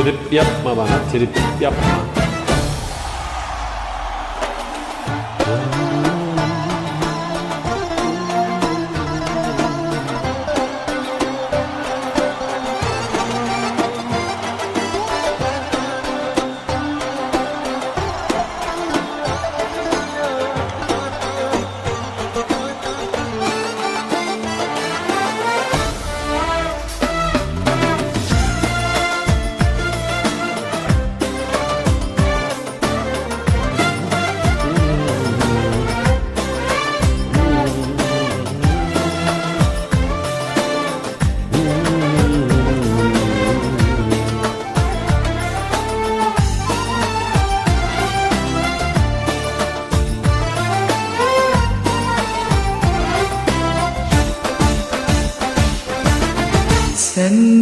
Trip yapma bana trip yapma.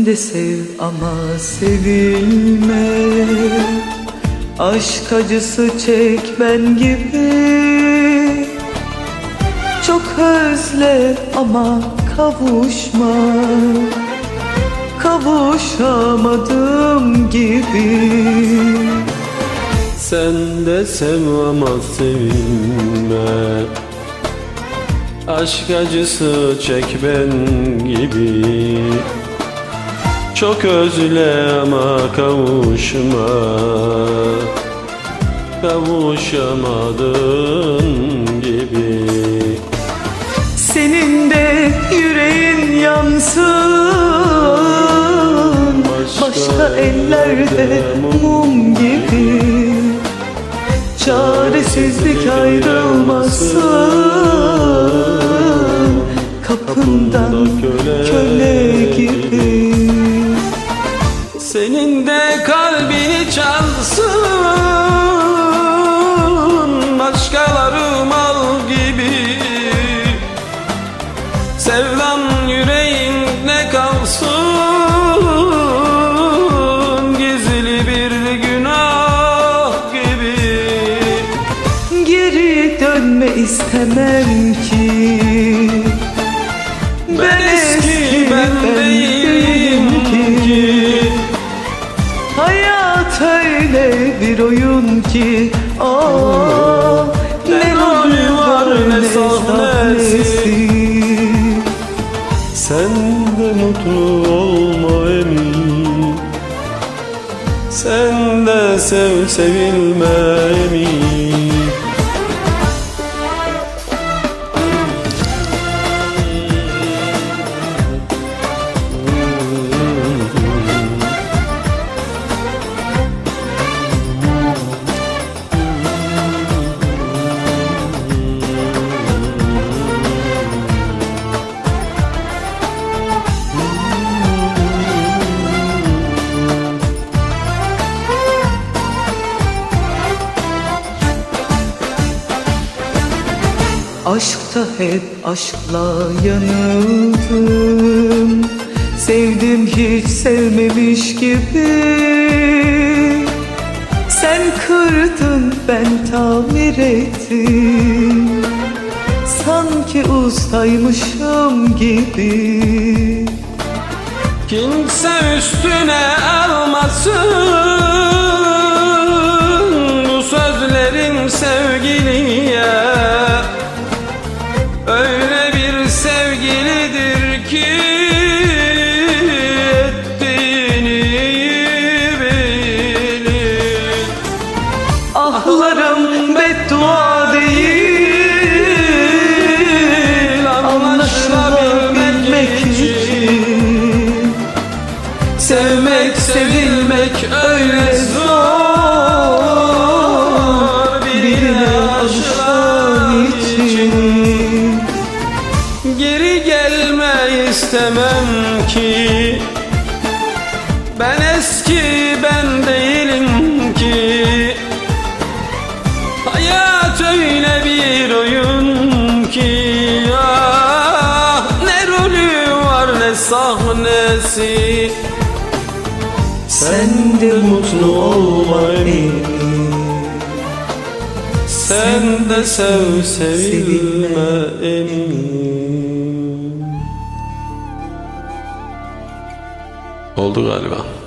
De sev ama sevilme. Aşk acısı çek ben gibi. Çok özle ama kavuşma. Kavuşamadım gibi. Sen de sev ama sevilme. Aşk acısı çek ben gibi Çok özle ama kavuşma. Kavuşamadın gibi. Senin de yüreğin yansın. Başka ellerde mum gibi. Çaresizlik ayrılmasın. Kapından köle gibi Senin de kalbini çalsın Başkaları mal gibi. Sevdan yüreğinde kalsın Gizli bir günah gibi. Geri dönme istemem ki ki Aa, ne rolü var ne sahnesi. Sen de mutlu olma emin. Sen de sev sevilme emin Aşkta hep aşkla yanıldım. Sevdim hiç sevmemiş gibi. Sen kırdın ben tamir ettim. Sanki ustaymışım gibi. Kimse üstüne Ahlarım beddua değil Anlaşılabilmek için. Sevmek, sevilmek öyle zor Birine aşılan için. Geri gelme istemem ki Ben eski ben değilim öyle bir oyun ki ah, Ne rolü var ne sahnesi. Sen de mutlu olma emin Sen de sev sevilme emin Oldu galiba.